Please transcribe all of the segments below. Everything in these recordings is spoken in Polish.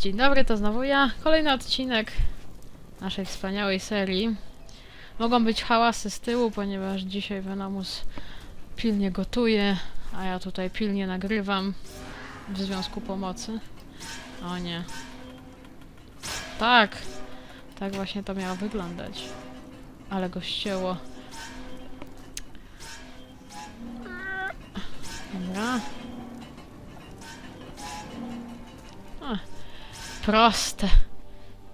Dzień dobry, to znowu ja. Kolejny odcinek naszej wspaniałej serii. Mogą być hałasy z tyłu, ponieważ dzisiaj Venomus pilnie gotuje, a ja tutaj pilnie nagrywam w związku pomocy. O nie. Tak! Tak właśnie to miało wyglądać. Ale go ścięło. Dobra. Proste.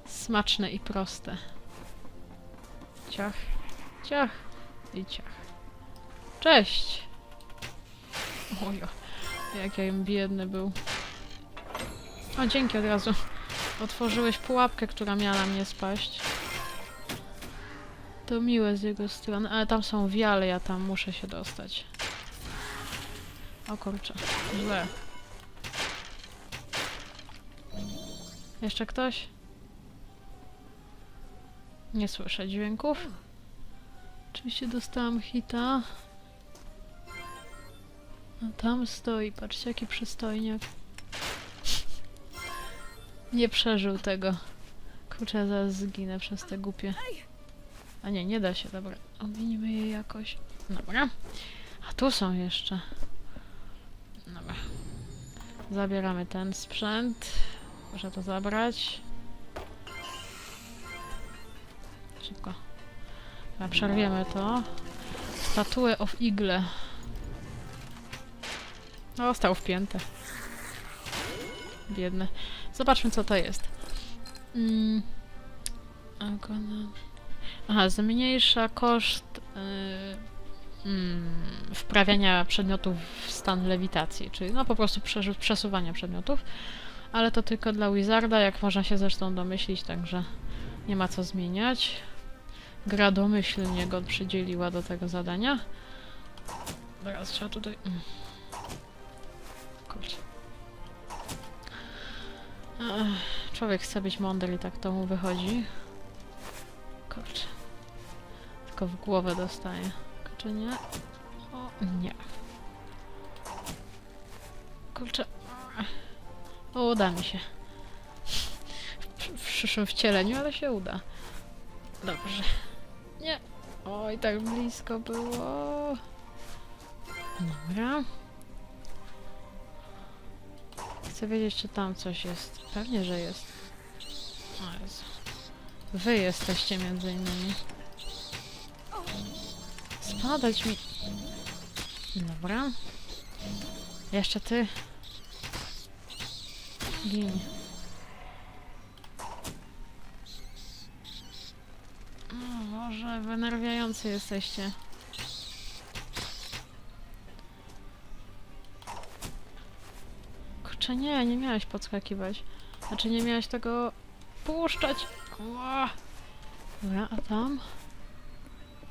Smaczne i proste. Ciach, ciach i ciach. Cześć! Ojo, jak ja im biedny był. O, dzięki od razu. Otworzyłeś pułapkę, która miała mnie spaść. To miłe z jego strony, ale tam są wiale, ja tam muszę się dostać. O kurczę, źle. Jeszcze ktoś? Nie słyszę dźwięków. Oczywiście dostałam hita. A tam stoi, patrzcie jaki przystojniak. Nie przeżył tego. Kurczę, zaraz zginę przez te głupie. A nie, nie da się, dobra. Ominimy je jakoś. Dobra. A tu są jeszcze. Dobra. Zabieramy ten sprzęt. Muszę to zabrać. Szybko. Przerwiemy to. Statuę of Igle. O, stał wpięte. Biedny. Zobaczmy, co to jest. Mm. Aha, zmniejsza koszt yy, mm, wprawiania przedmiotów w stan lewitacji, czyli no po prostu przesu- przesuwania przedmiotów, ale to tylko dla Wizarda, jak można się zresztą domyślić, także nie ma co zmieniać. Gra domyślnie go przydzieliła do tego zadania. Teraz trzeba tutaj... Mm. Kurczę. Człowiek chce być mądry i tak to mu wychodzi. Kurczę. Tylko w głowę dostaje. Czy nie? O, nie. Kurczę. O, uda mi się. W, w przyszłym wcieleniu, ale się uda. Dobrze. Nie. Oj, tak blisko było. Dobra. Chcę wiedzieć, czy tam coś jest. Pewnie, że jest. O Jezu. Wy jesteście między innymi. Spadać mi. Dobra. Jeszcze ty. Gin. O, może wynerwiający jesteście. Kurczę, nie, nie miałeś podskakiwać. Znaczy, nie miałeś tego puszczać. Ła. Dobra, a tam?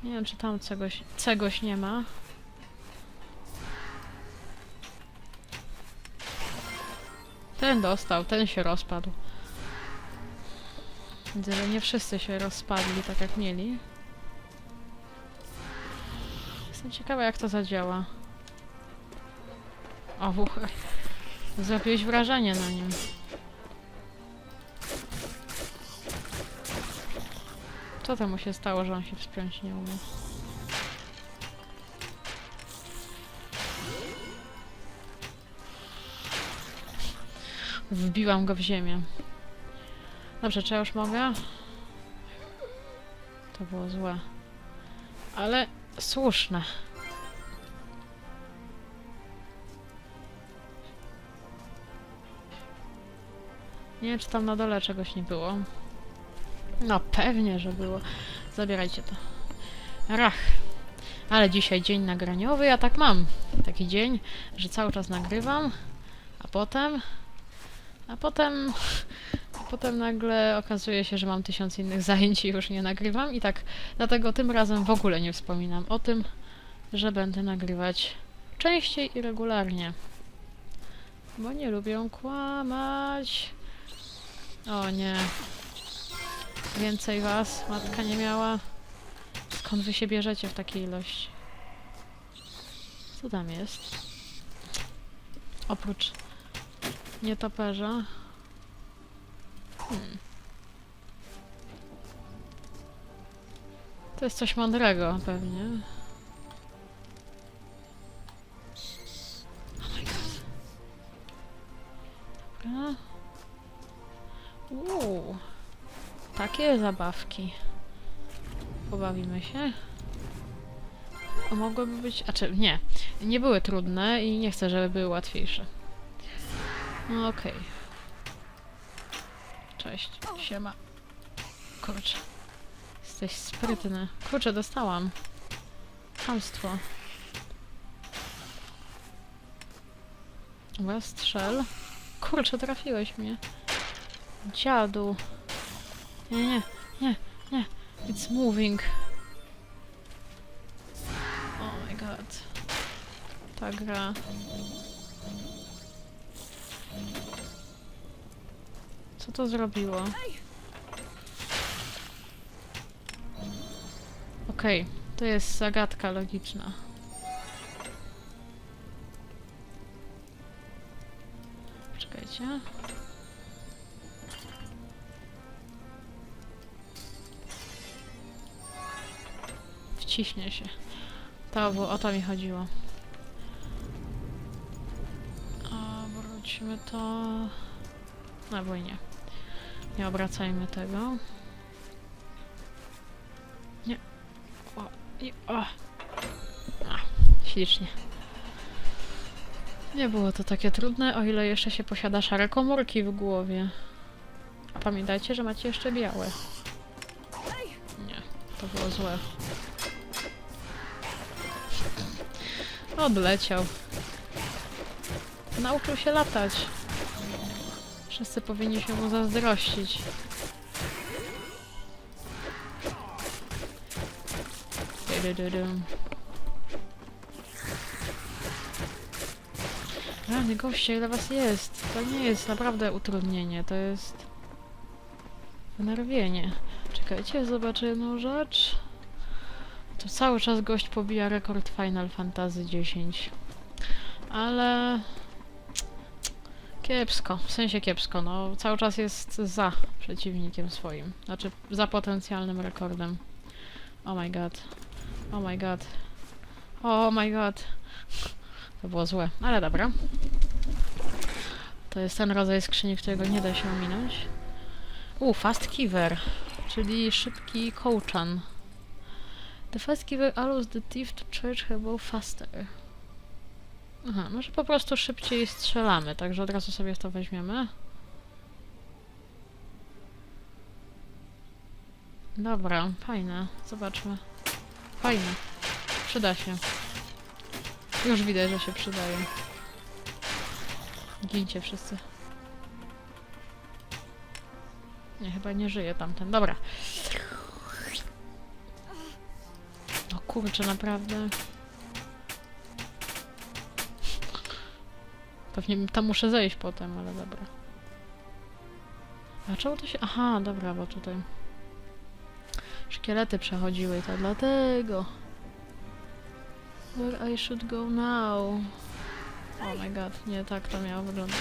Nie wiem, czy tam czegoś, czegoś nie ma. Ten dostał, ten się rozpadł. Widzę, że nie wszyscy się rozpadli tak jak mieli. Jestem ciekawa jak to zadziała. O, wuch. Zrobiłeś wrażenie na nim. Co temu się stało, że on się wspiąć nie umie? Wbiłam go w ziemię. Dobrze, czy ja już mogę? To było złe. Ale słuszne. Nie wiem, czy tam na dole czegoś nie było. No pewnie, że było. Zabierajcie to. Rach. Ale dzisiaj dzień nagraniowy, ja tak mam. Taki dzień, że cały czas nagrywam, a potem... A potem... A potem nagle okazuje się, że mam tysiąc innych zajęć i już nie nagrywam i tak dlatego tym razem w ogóle nie wspominam o tym, że będę nagrywać częściej i regularnie. Bo nie lubią kłamać. O nie. Więcej was matka nie miała. Skąd wy się bierzecie w takiej ilości? Co tam jest? Oprócz nietoperza. Hmm. To jest coś mądrego pewnie. Oh my god. Dobra. Uuu. Takie zabawki. Pobawimy się. Mogłyby być... A czy nie. Nie były trudne i nie chcę, żeby były łatwiejsze. No okej. Cześć. Siema. Kurczę. Jesteś sprytny. Kurczę, dostałam. Chamstwo. Dobra, strzel. Kurczę, trafiłeś mnie. Dziadu. Nie, nie, nie, nie. It's moving. Oh my god. Ta gra. Co to zrobiło? Okej, to jest zagadka logiczna. Czekajcie. Wciśnie się. To, bo o to mi chodziło. Wróćmy to... Na wojnie. Nie obracajmy tego. Nie. O, i o. A, ślicznie. Nie było to takie trudne, o ile jeszcze się posiada szare komórki w głowie. Pamiętajcie, że macie jeszcze białe. Nie, to było złe. Odleciał. Nauczył się latać. Wszyscy powinni się mu zazdrościć. Rany goście, ile was jest? To nie jest naprawdę utrudnienie, to jest... Wnerwienie. Czekajcie, zobaczę jedną rzecz. Tu cały czas gość pobija rekord Final Fantasy X. Ale... Kiepsko, w sensie kiepsko, no cały czas jest za przeciwnikiem swoim. Znaczy za potencjalnym rekordem. Oh my god. Oh my god. Oh my god. To było złe, ale dobra. To jest ten rodzaj skrzyni, którego nie da się ominąć. U, fast kiver, czyli szybki kołczan. The fast giver allows the thief to charge her bow faster. Aha, może po prostu szybciej strzelamy, także od razu sobie to weźmiemy. Dobra, fajne. Zobaczmy. Fajne. Przyda się. Już widać, że się przydaje. Gincie wszyscy. Nie, chyba nie żyje tamten. Dobra. O kurczę, naprawdę. Pewnie tam muszę zejść potem, ale dobra. A czemu to się... Aha, dobra, bo tutaj... Szkielety przechodziły, to dlatego. Where I should go now? Oh my god, nie tak to miało wyglądać.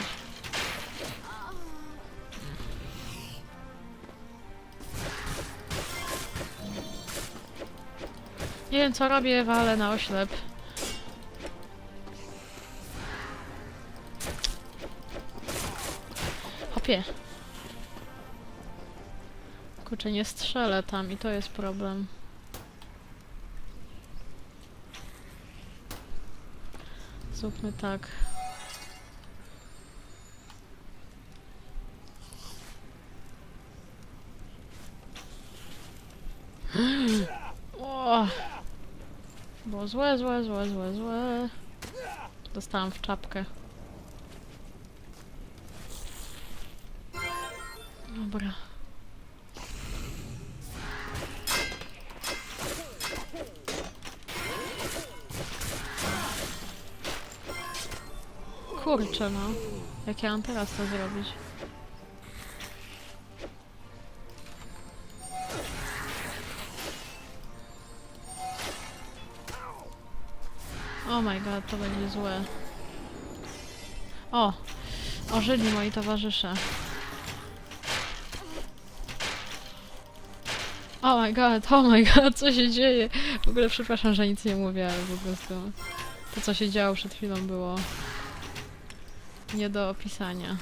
Nie wiem co robię, walę na oślep. Hopie. Kurczę, nie strzelę tam i to jest problem. Zróbmy tak. O! Było złe, złe, złe, złe, złe. Dostałam w czapkę. Dobra. Kurczę no. Jak ja mam teraz to zrobić? Oh my god, to będzie złe. O! Ożyli moi towarzysze. Oh my god, oh my god, co się dzieje? W ogóle przepraszam, że nic nie mówię, ale po prostu to, co się działo przed chwilą było nie do opisania.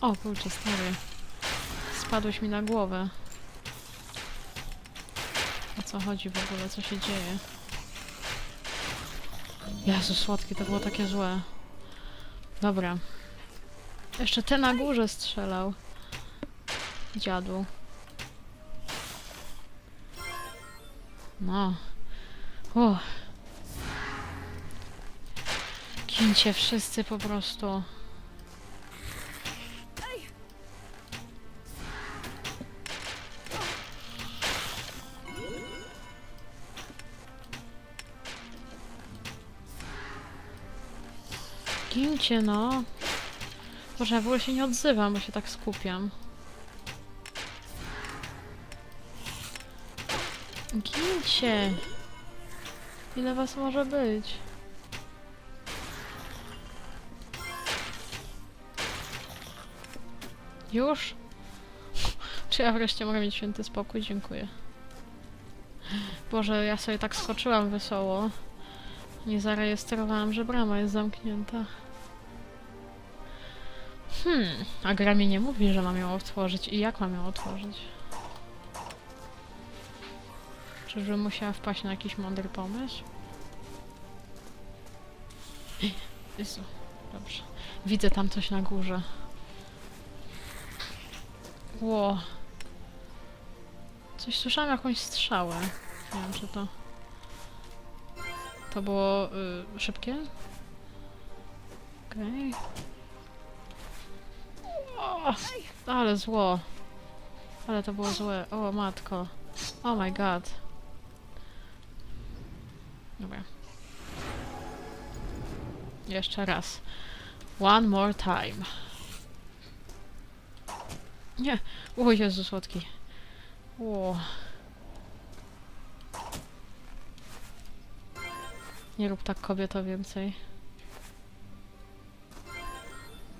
O kurczę, stary. Spadłeś mi na głowę. O co chodzi w ogóle? Co się dzieje? Jezu, słodkie, to było takie złe. Dobra. Jeszcze ten na górze strzelał. Dziadu. No. Uff. Gincie wszyscy po prostu. Gincie no. Boże, ja w ogóle się nie odzywam, bo się tak skupiam. Gincie! Ile was może być? Już? Czy ja wreszcie mogę mieć święty spokój? Dziękuję. Boże, ja sobie tak skoczyłam wesoło. Nie zarejestrowałam, że brama jest zamknięta. Hmm, a gra mi nie mówi, że mam ją otworzyć i jak mam ją otworzyć. Czyżbym musiała wpaść na jakiś mądry pomysł? Jezu, dobrze. Widzę tam coś na górze. Ło. Coś słyszałam, jakąś strzałę. Nie wiem, czy to... To było y, szybkie? Okej. O, ale zło. Ale to było złe. O, matko. Oh my god. Dobra. Jeszcze raz. One more time. Nie. O Jezu, słodki. O. Nie rób tak kobieto więcej.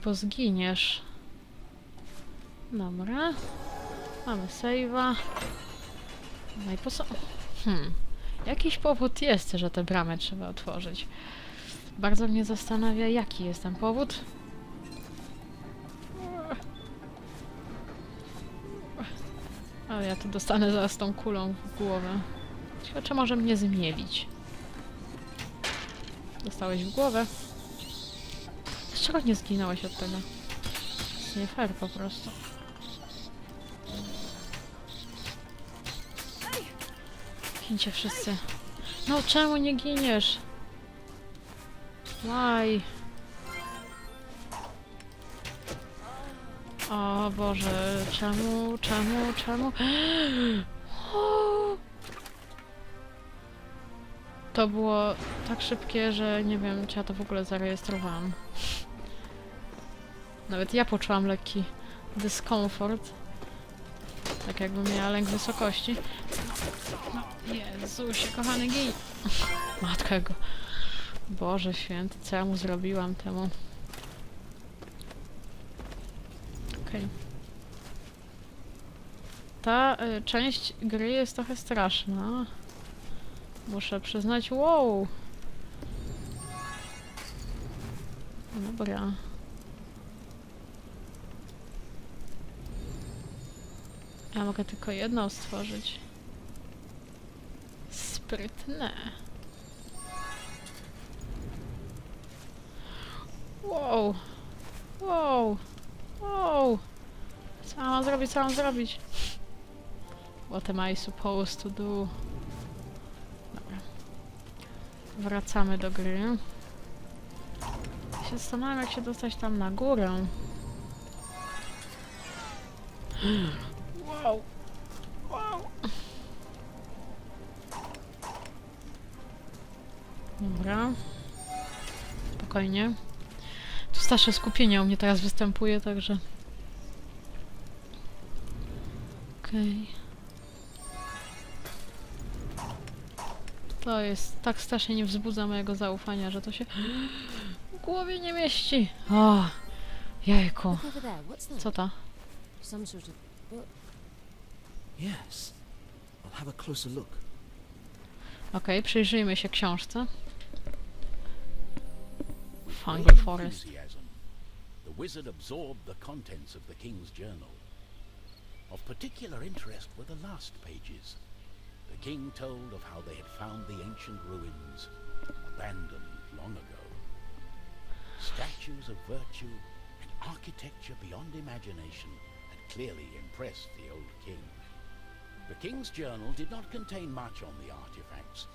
Bo zginiesz. Dobra. Mamy save'a. No i po co? Hmm. Jakiś powód jest, że tę bramę trzeba otworzyć. Bardzo mnie zastanawia, jaki jest ten powód. Ale ja tu dostanę zaraz tą kulą w głowę. Ciekawe, może mnie zmielić. Dostałeś w głowę. Z czego nie zginąłeś od tego? Jest nie fair po prostu. Gincie wszyscy. No czemu nie giniesz? Why? O Boże, czemu, czemu, czemu? To było tak szybkie, że nie wiem, czy ja to w ogóle zarejestrowałam. Nawet ja poczułam lekki dyskomfort. Tak jakbym miała lęk wysokości. No, Jezusie, kochany gej. Matka jego. Boże święty, co ja mu zrobiłam temu? Okej. Ta y, część gry jest trochę straszna. Muszę przyznać, wow! Dobra. Ja mogę tylko jedną stworzyć. Sprytne. Wow. Wow. Wow. Co mam zrobić, co mam zrobić? What am I supposed to do? Dobra. Wracamy do gry. Się zastanawiam, jak się dostać tam na górę. Spokojnie. Tu starsze skupienie u mnie teraz występuje, także... Okej. To jest... Tak strasznie nie wzbudza mojego zaufania, że to się w głowie nie mieści. O, jajku. Co to? Okej, przyjrzyjmy się książce. Great Forest. the wizard absorbed the contents of the king's journal. Of particular interest were the last pages. The king told of how they had found the ancient ruins, abandoned long ago. Statues of virtue and architecture beyond imagination had clearly impressed the old king. The king's journal did not contain much on the artifacts,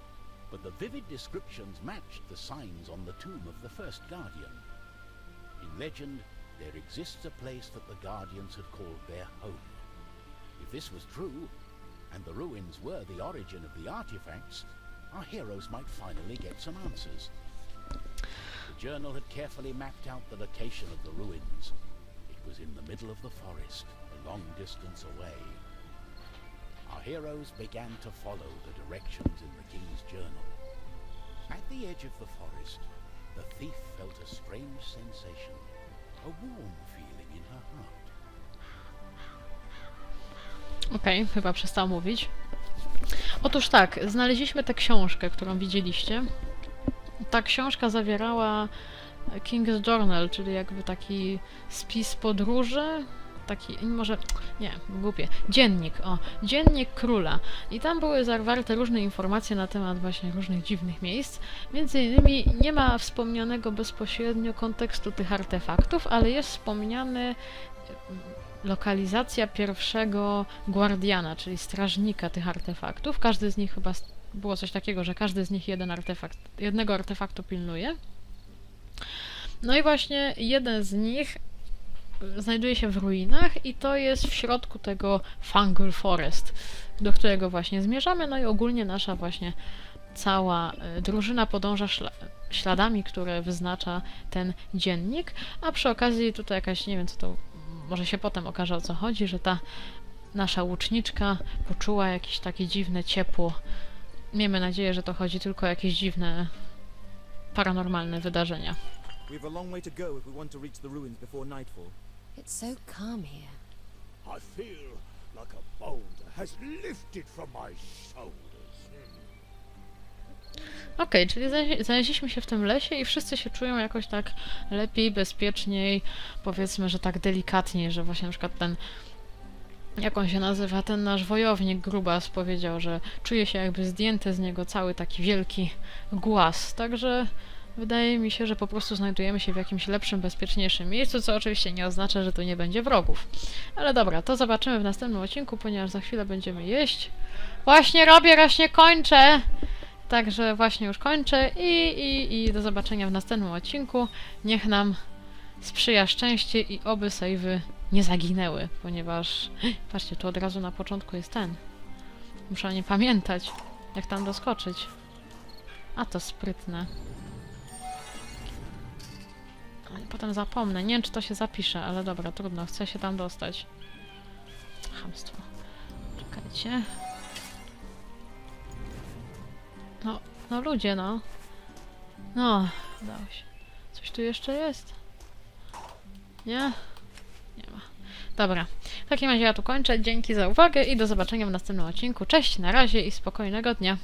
but the vivid descriptions matched the signs on the tomb of the first guardian. In legend, there exists a place that the guardians had called their home. If this was true, and the ruins were the origin of the artifacts, our heroes might finally get some answers. The journal had carefully mapped out the location of the ruins. It was in the middle of the forest, a long distance away. Heroes began to follow the directions in the king's journal. At the edge of the forest, the thief felt a strange sensation, a warm feeling in her heart. Okej, chyba przestał mówić. Otóż tak, znaleźliśmy tę książkę, którą widzieliście. Ta książka zawierała King's Journal, czyli jakby taki spis podróży, taki, może, nie, głupie, dziennik, o, dziennik króla. I tam były zawarte różne informacje na temat właśnie różnych dziwnych miejsc. Między innymi nie ma wspomnianego bezpośrednio kontekstu tych artefaktów, ale jest wspomniany lokalizacja pierwszego guardiana, czyli strażnika tych artefaktów. Każdy z nich chyba było coś takiego, że każdy z nich jeden artefakt, jednego artefaktu pilnuje. No i właśnie jeden z nich znajduje się w ruinach i to jest w środku tego Fungal Forest, do którego właśnie zmierzamy. No i ogólnie nasza właśnie cała y, drużyna podąża szla śladami, które wyznacza ten dziennik, a przy okazji tutaj jakaś, nie wiem co to, może się potem okaże o co chodzi, że ta nasza łuczniczka poczuła jakieś takie dziwne ciepło. Miejmy nadzieję, że to chodzi tylko o jakieś dziwne paranormalne wydarzenia. We've a long way to go if we want to reach the ruins before nightfall. It's so calm here. I feel like a boulder has lifted from my shoulders. Okej, czyli znaleźli- znaleźliśmy się w tym lesie i wszyscy się czują jakoś tak lepiej, bezpieczniej, powiedzmy, że tak delikatniej, że właśnie na przykład ten, jak on się nazywa, ten nasz wojownik Grubas powiedział, że czuje się jakby zdjęty z niego cały taki wielki głaz, także wydaje mi się, że po prostu znajdujemy się w jakimś lepszym, bezpieczniejszym miejscu, co oczywiście nie oznacza, że tu nie będzie wrogów. Ale dobra, to zobaczymy w następnym odcinku, ponieważ za chwilę będziemy jeść. Właśnie robię, właśnie kończę! Także właśnie już kończę i, i, i do zobaczenia w następnym odcinku. Niech nam sprzyja szczęście i oby sejwy nie zaginęły, ponieważ patrzcie, tu od razu na początku jest ten. Muszę nie pamiętać, jak tam doskoczyć. A to sprytne. Potem zapomnę. Nie wiem, czy to się zapisze, ale dobra, trudno. Chcę się tam dostać. Chamstwo. Czekajcie. No, no ludzie, no. No, udało się. Coś tu jeszcze jest? Nie? Nie ma. Dobra. W takim razie ja tu kończę. Dzięki za uwagę i do zobaczenia w następnym odcinku. Cześć, na razie i spokojnego dnia.